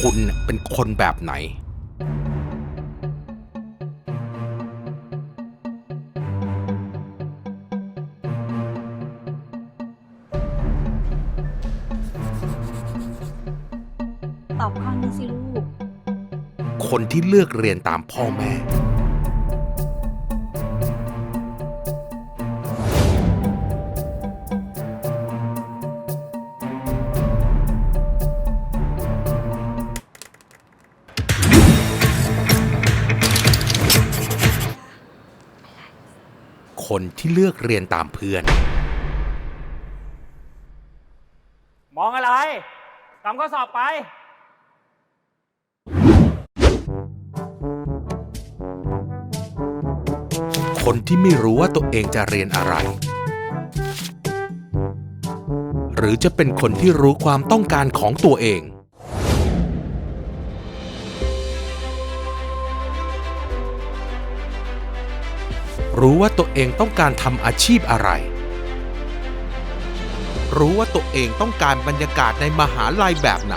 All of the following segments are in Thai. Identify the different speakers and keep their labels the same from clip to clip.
Speaker 1: คุณเป็นคนแบบไหน
Speaker 2: ตอบข้อนี้สิลูก
Speaker 1: คนที่เลือกเรียนตามพ่อแม่ คนที่เลือกเรียนตามเพื่อน
Speaker 3: มองอะไรทำข้อสอบไป
Speaker 1: คนที่ไม่รู้ว่าตัวเองจะเรียนอะไร หรือจะเป็นคนที่รู้ความต้องการของตัวเอง รู้ว่าตัวเองต้องการทำอาชีพอะไร รู้ว่าตัวเองต้องการบรรยากาศในมหาลัยแบบไหน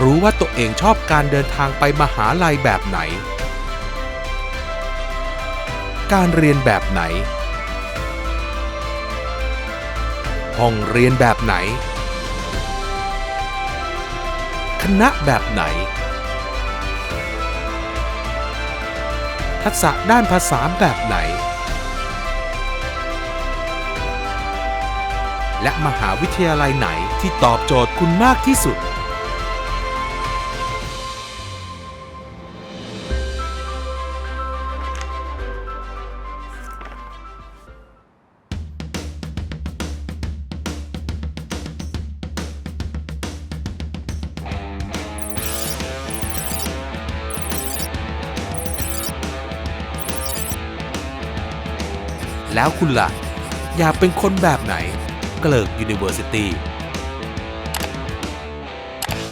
Speaker 1: รู้ว่าตัวเองชอบการเดินทางไปมหาลัยแบบไหน การเรียนแบบไหน ห้องเรียนแบบไหน คณะแบบไหน ทักษะด้านภาษาแบบไหน และมหาวิทยาลัยไหนที่ตอบโจทย์คุณมากที่สุด แล้วคุณล่ะ อยากเป็นคนแบบไหนเกลิก University